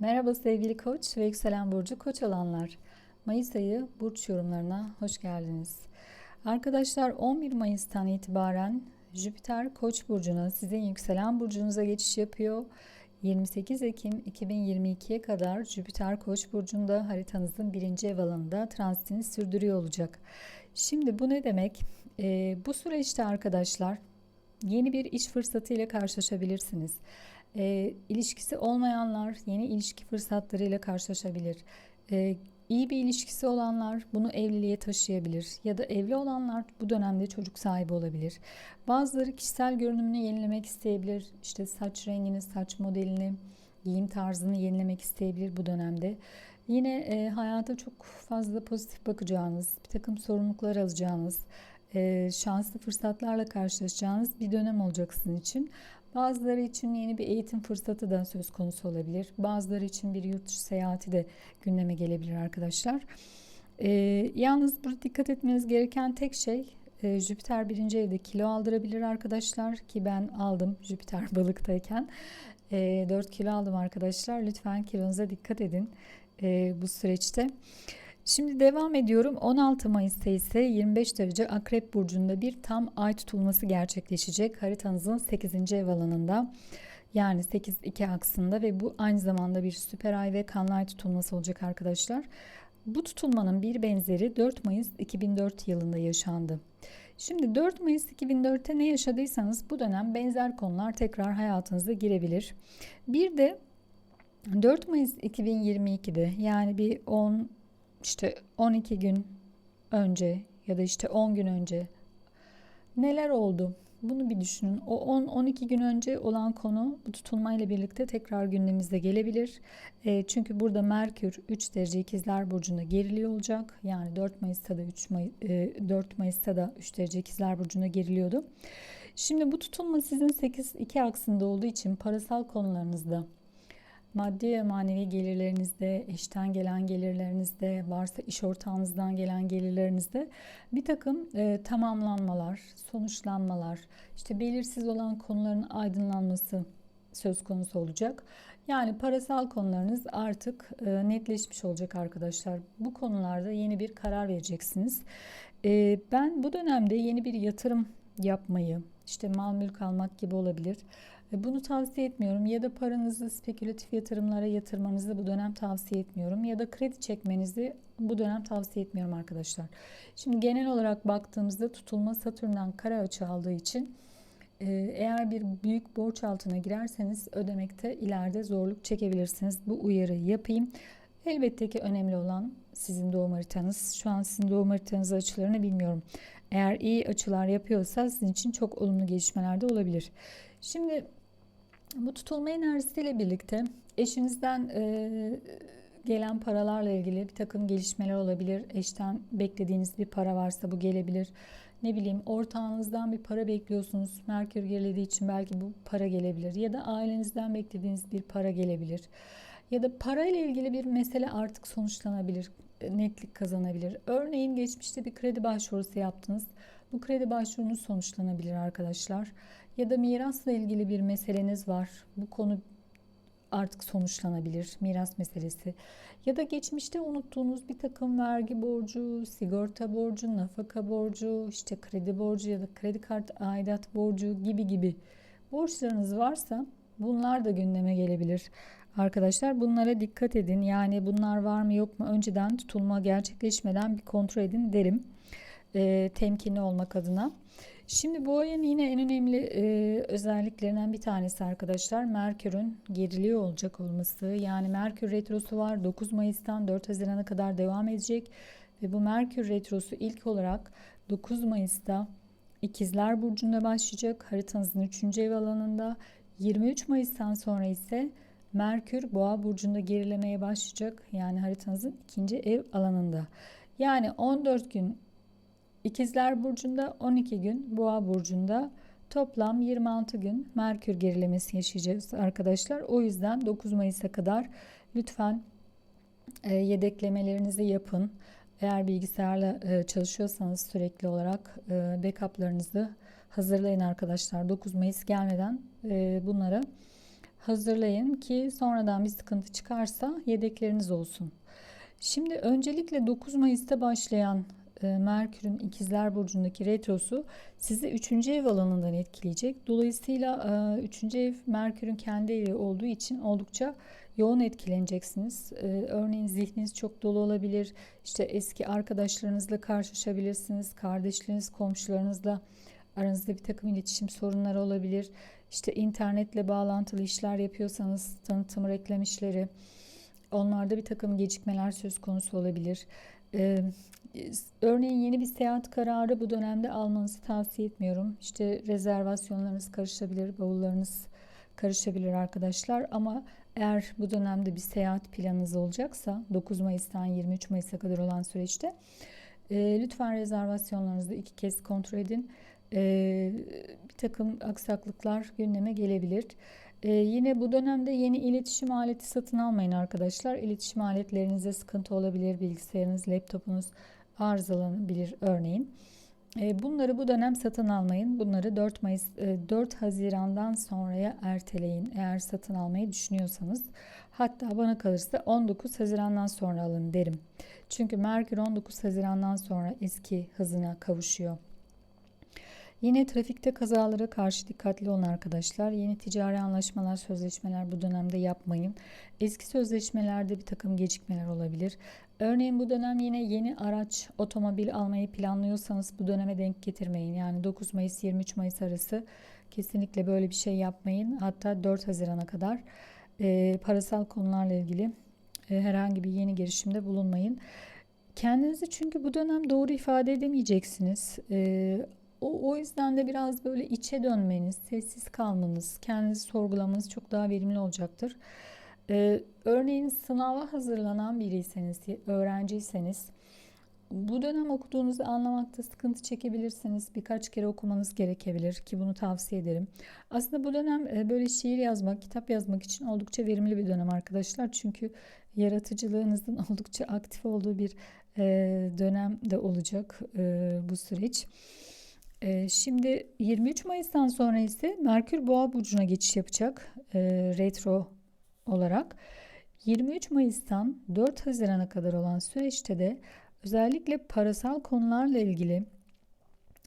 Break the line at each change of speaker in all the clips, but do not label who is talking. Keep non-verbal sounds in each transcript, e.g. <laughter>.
Merhaba sevgili koç ve yükselen burcu koç olanlar. Mayıs ayı burç yorumlarına hoş geldiniz. Arkadaşlar 11 Mayıs'tan itibaren Jüpiter koç burcuna sizin yükselen burcunuza geçiş yapıyor. 28 Ekim 2022'ye kadar Jüpiter koç burcunda haritanızın birinci ev alanında transitini sürdürüyor olacak. Şimdi bu ne demek? Ee, bu süreçte arkadaşlar yeni bir iş fırsatı ile karşılaşabilirsiniz. E, ilişkisi olmayanlar yeni ilişki fırsatlarıyla karşılaşabilir. E, iyi bir ilişkisi olanlar bunu evliliğe taşıyabilir ya da evli olanlar bu dönemde çocuk sahibi olabilir. Bazıları kişisel görünümünü yenilemek isteyebilir. İşte saç rengini, saç modelini, giyim tarzını yenilemek isteyebilir bu dönemde. Yine e, hayata çok fazla pozitif bakacağınız, bir takım sorumluluklar alacağınız, e, şanslı fırsatlarla karşılaşacağınız bir dönem olacak sizin için. Bazıları için yeni bir eğitim fırsatı da söz konusu olabilir. Bazıları için bir yurt dışı seyahati de gündeme gelebilir arkadaşlar. E, yalnız burada dikkat etmeniz gereken tek şey e, Jüpiter birinci evde kilo aldırabilir arkadaşlar ki ben aldım Jüpiter <laughs> balıktayken. E, 4 kilo aldım arkadaşlar. Lütfen kilonuza dikkat edin e, bu süreçte. Şimdi devam ediyorum. 16 Mayıs'ta ise 25 derece Akrep Burcu'nda bir tam ay tutulması gerçekleşecek. Haritanızın 8. ev alanında. Yani 8-2 aksında ve bu aynı zamanda bir süper ay ve kanlı ay tutulması olacak arkadaşlar. Bu tutulmanın bir benzeri 4 Mayıs 2004 yılında yaşandı. Şimdi 4 Mayıs 2004'te ne yaşadıysanız bu dönem benzer konular tekrar hayatınıza girebilir. Bir de 4 Mayıs 2022'de yani bir 10 işte 12 gün önce ya da işte 10 gün önce neler oldu? Bunu bir düşünün. O 10-12 gün önce olan konu bu tutulmayla birlikte tekrar gündemimizde gelebilir. E, çünkü burada Merkür 3 derece ikizler burcunda geriliyor olacak. Yani 4 Mayıs'ta da 3 May e, 4 Mayıs'ta da 3 derece ikizler burcunda geriliyordu. Şimdi bu tutulma sizin 8-2 aksında olduğu için parasal konularınızda maddi ve manevi gelirlerinizde, eşten gelen gelirlerinizde, varsa iş ortağınızdan gelen gelirlerinizde bir takım e, tamamlanmalar, sonuçlanmalar, işte belirsiz olan konuların aydınlanması söz konusu olacak. Yani parasal konularınız artık e, netleşmiş olacak arkadaşlar. Bu konularda yeni bir karar vereceksiniz. E, ben bu dönemde yeni bir yatırım yapmayı, işte mal mülk almak gibi olabilir bunu tavsiye etmiyorum ya da paranızı spekülatif yatırımlara yatırmanızı bu dönem tavsiye etmiyorum ya da kredi çekmenizi bu dönem tavsiye etmiyorum arkadaşlar. Şimdi genel olarak baktığımızda tutulma Satürn'den kara açı aldığı için e, eğer bir büyük borç altına girerseniz ödemekte ileride zorluk çekebilirsiniz. Bu uyarıyı yapayım. Elbette ki önemli olan sizin doğum haritanız. Şu an sizin doğum haritanız açılarını bilmiyorum. Eğer iyi açılar yapıyorsa sizin için çok olumlu gelişmeler de olabilir. Şimdi bu tutulma enerjisiyle birlikte eşinizden e, gelen paralarla ilgili bir takım gelişmeler olabilir. Eşten beklediğiniz bir para varsa bu gelebilir. Ne bileyim ortağınızdan bir para bekliyorsunuz. Merkür gerilediği için belki bu para gelebilir. Ya da ailenizden beklediğiniz bir para gelebilir. Ya da para ile ilgili bir mesele artık sonuçlanabilir. Netlik kazanabilir. Örneğin geçmişte bir kredi başvurusu yaptınız. Bu kredi başvurunuz sonuçlanabilir arkadaşlar ya da mirasla ilgili bir meseleniz var. Bu konu artık sonuçlanabilir miras meselesi ya da geçmişte unuttuğunuz bir takım vergi borcu, sigorta borcu, nafaka borcu, işte kredi borcu ya da kredi kart aidat borcu gibi gibi borçlarınız varsa bunlar da gündeme gelebilir. Arkadaşlar bunlara dikkat edin. Yani bunlar var mı yok mu önceden tutulma gerçekleşmeden bir kontrol edin derim. E, temkinli olmak adına. Şimdi bu ayın yine en önemli e, özelliklerinden bir tanesi arkadaşlar Merkür'ün geriliyor olacak olması. Yani Merkür retrosu var 9 Mayıs'tan 4 Haziran'a kadar devam edecek ve bu Merkür retrosu ilk olarak 9 Mayıs'ta İkizler Burcu'nda başlayacak haritanızın 3. ev alanında 23 Mayıs'tan sonra ise Merkür Boğa Burcu'nda gerilemeye başlayacak yani haritanızın 2. ev alanında. Yani 14 gün İkizler Burcu'nda 12 gün, Boğa Burcu'nda toplam 26 gün Merkür gerilemesi yaşayacağız arkadaşlar. O yüzden 9 Mayıs'a kadar lütfen e, yedeklemelerinizi yapın. Eğer bilgisayarla e, çalışıyorsanız sürekli olarak e, backuplarınızı hazırlayın arkadaşlar. 9 Mayıs gelmeden e, bunlara hazırlayın ki sonradan bir sıkıntı çıkarsa yedekleriniz olsun. Şimdi öncelikle 9 Mayıs'ta başlayan Merkür'ün İkizler Burcu'ndaki retrosu sizi 3. ev alanından etkileyecek. Dolayısıyla 3. ev Merkür'ün kendi evi olduğu için oldukça yoğun etkileneceksiniz. E, örneğin zihniniz çok dolu olabilir. İşte eski arkadaşlarınızla karşılaşabilirsiniz. Kardeşleriniz, komşularınızla aranızda bir takım iletişim sorunları olabilir. İşte internetle bağlantılı işler yapıyorsanız tanıtım reklam işleri onlarda bir takım gecikmeler söz konusu olabilir. Örneğin yeni bir seyahat kararı bu dönemde almanızı tavsiye etmiyorum. İşte rezervasyonlarınız karışabilir, bavullarınız karışabilir arkadaşlar ama eğer bu dönemde bir seyahat planınız olacaksa 9 Mayıs'tan 23 Mayıs'a kadar olan süreçte e, lütfen rezervasyonlarınızı iki kez kontrol edin. E, bir takım aksaklıklar gündeme gelebilir. Ee, yine bu dönemde yeni iletişim aleti satın almayın arkadaşlar. İletişim aletlerinize sıkıntı olabilir. Bilgisayarınız, laptopunuz arızalanabilir örneğin. Ee, bunları bu dönem satın almayın. Bunları 4 Mayıs 4 e, Haziran'dan sonraya erteleyin. Eğer satın almayı düşünüyorsanız. Hatta bana kalırsa 19 Haziran'dan sonra alın derim. Çünkü Merkür 19 Haziran'dan sonra eski hızına kavuşuyor. Yine trafikte kazalara karşı dikkatli olun arkadaşlar. Yeni ticari anlaşmalar, sözleşmeler bu dönemde yapmayın. Eski sözleşmelerde bir takım gecikmeler olabilir. Örneğin bu dönem yine yeni araç, otomobil almayı planlıyorsanız bu döneme denk getirmeyin. Yani 9 Mayıs 23 Mayıs arası kesinlikle böyle bir şey yapmayın. Hatta 4 Haziran'a kadar e, parasal konularla ilgili e, herhangi bir yeni girişimde bulunmayın. Kendinizi çünkü bu dönem doğru ifade edemeyeceksiniz. E, o, o yüzden de biraz böyle içe dönmeniz, sessiz kalmanız, kendinizi sorgulamanız çok daha verimli olacaktır. Ee, örneğin sınava hazırlanan biriyseniz, öğrenciyseniz bu dönem okuduğunuzu anlamakta sıkıntı çekebilirsiniz. Birkaç kere okumanız gerekebilir ki bunu tavsiye ederim. Aslında bu dönem e, böyle şiir yazmak, kitap yazmak için oldukça verimli bir dönem arkadaşlar. Çünkü yaratıcılığınızın <laughs> oldukça aktif olduğu bir e, dönem de olacak e, bu süreç. Ee, şimdi 23 Mayıs'tan sonra ise Merkür Boğa burcuna geçiş yapacak e, retro olarak. 23 Mayıs'tan 4 Haziran'a kadar olan süreçte de özellikle parasal konularla ilgili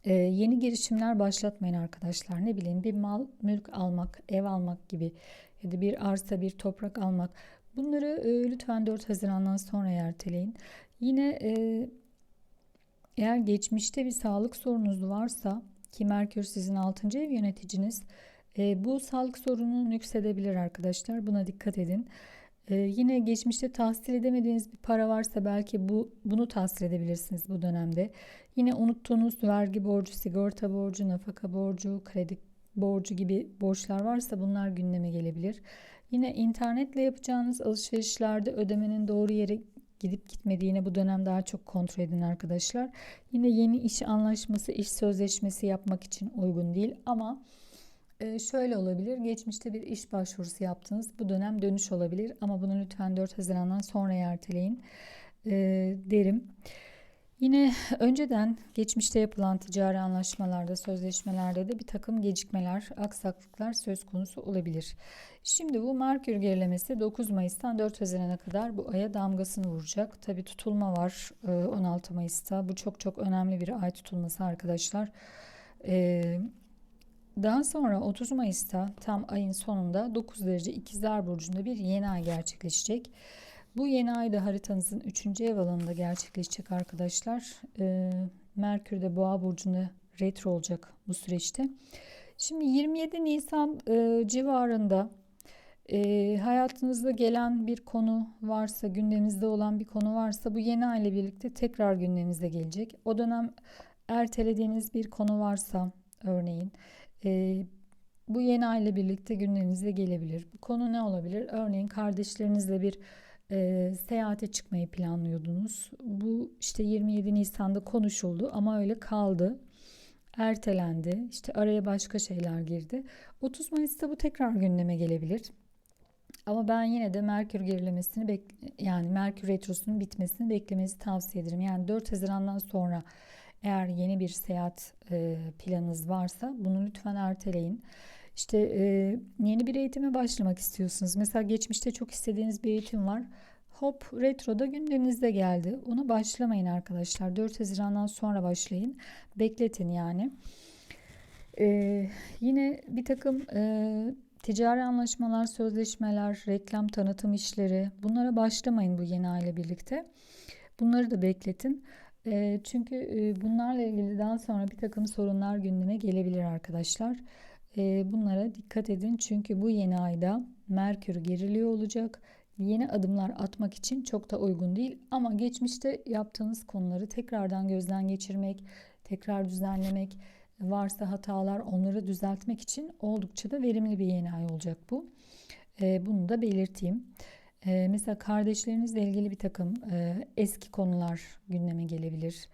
e, yeni girişimler başlatmayın arkadaşlar. Ne bileyim bir mal, mülk almak, ev almak gibi ya da bir arsa, bir toprak almak. Bunları e, lütfen 4 Haziran'dan sonra erteleyin. Yine e, eğer geçmişte bir sağlık sorunuz varsa ki Merkür sizin 6. ev yöneticiniz e, bu sağlık sorunu nüksedebilir arkadaşlar. Buna dikkat edin. E, yine geçmişte tahsil edemediğiniz bir para varsa belki bu bunu tahsil edebilirsiniz bu dönemde. Yine unuttuğunuz vergi borcu, sigorta borcu, nafaka borcu, kredi borcu gibi borçlar varsa bunlar gündeme gelebilir. Yine internetle yapacağınız alışverişlerde ödemenin doğru yere gidip gitmediğini bu dönem daha çok kontrol edin arkadaşlar. Yine yeni iş anlaşması, iş sözleşmesi yapmak için uygun değil ama e, şöyle olabilir. Geçmişte bir iş başvurusu yaptınız. Bu dönem dönüş olabilir ama bunu lütfen 4 Haziran'dan sonra erteleyin e, derim. Yine önceden geçmişte yapılan ticari anlaşmalarda, sözleşmelerde de bir takım gecikmeler, aksaklıklar söz konusu olabilir. Şimdi bu Merkür gerilemesi 9 Mayıs'tan 4 Haziran'a kadar bu aya damgasını vuracak. Tabi tutulma var 16 Mayıs'ta. Bu çok çok önemli bir ay tutulması arkadaşlar. Daha sonra 30 Mayıs'ta tam ayın sonunda 9 derece ikizler burcunda bir yeni ay gerçekleşecek. Bu yeni ay da haritanızın 3. ev alanında gerçekleşecek arkadaşlar. E, Merkür de Boğa burcunda retro olacak bu süreçte. Şimdi 27 Nisan e, civarında e, hayatınızda gelen bir konu varsa, gündeminizde olan bir konu varsa bu yeni ay ile birlikte tekrar gündeminize gelecek. O dönem ertelediğiniz bir konu varsa örneğin e, bu yeni ay ile birlikte gündeminize gelebilir. Bu konu ne olabilir? Örneğin kardeşlerinizle bir e, seyahate çıkmayı planlıyordunuz. Bu işte 27 Nisan'da konuşuldu ama öyle kaldı. Ertelendi. İşte araya başka şeyler girdi. 30 Mayıs'ta bu tekrar gündeme gelebilir. Ama ben yine de Merkür gerilemesini yani Merkür retrosunun bitmesini beklemenizi tavsiye ederim. Yani 4 Haziran'dan sonra eğer yeni bir seyahat e, planınız varsa bunu lütfen erteleyin. İşte e, yeni bir eğitime başlamak istiyorsunuz. Mesela geçmişte çok istediğiniz bir eğitim var. Hop retroda günlerinizde geldi. Ona başlamayın arkadaşlar. 4 Haziran'dan sonra başlayın. Bekletin yani. Ee, yine bir takım e, ticari anlaşmalar, sözleşmeler, reklam tanıtım işleri bunlara başlamayın bu yeni aile birlikte. Bunları da bekletin. E, çünkü e, bunlarla ilgili daha sonra bir takım sorunlar gündeme gelebilir arkadaşlar. E, bunlara dikkat edin çünkü bu yeni ayda Merkür geriliyor olacak. Yeni adımlar atmak için çok da uygun değil ama geçmişte yaptığınız konuları tekrardan gözden geçirmek, tekrar düzenlemek, varsa hatalar onları düzeltmek için oldukça da verimli bir yeni ay olacak bu. E, bunu da belirteyim. E, mesela kardeşlerinizle ilgili bir takım e, eski konular gündeme gelebilir.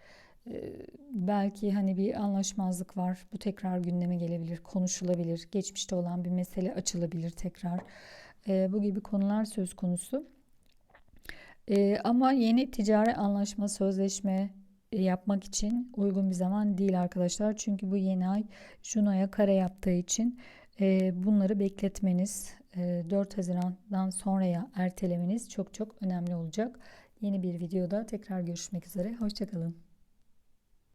E, belki hani bir anlaşmazlık var. Bu tekrar gündeme gelebilir, konuşulabilir. Geçmişte olan bir mesele açılabilir tekrar. E, bu gibi konular söz konusu. E, ama yeni ticari anlaşma, sözleşme, yapmak için uygun bir zaman değil arkadaşlar. Çünkü bu yeni ay Juno'ya kare yaptığı için e, bunları bekletmeniz, e, 4 Haziran'dan sonraya ertelemeniz çok çok önemli olacak. Yeni bir videoda tekrar görüşmek üzere. Hoşçakalın.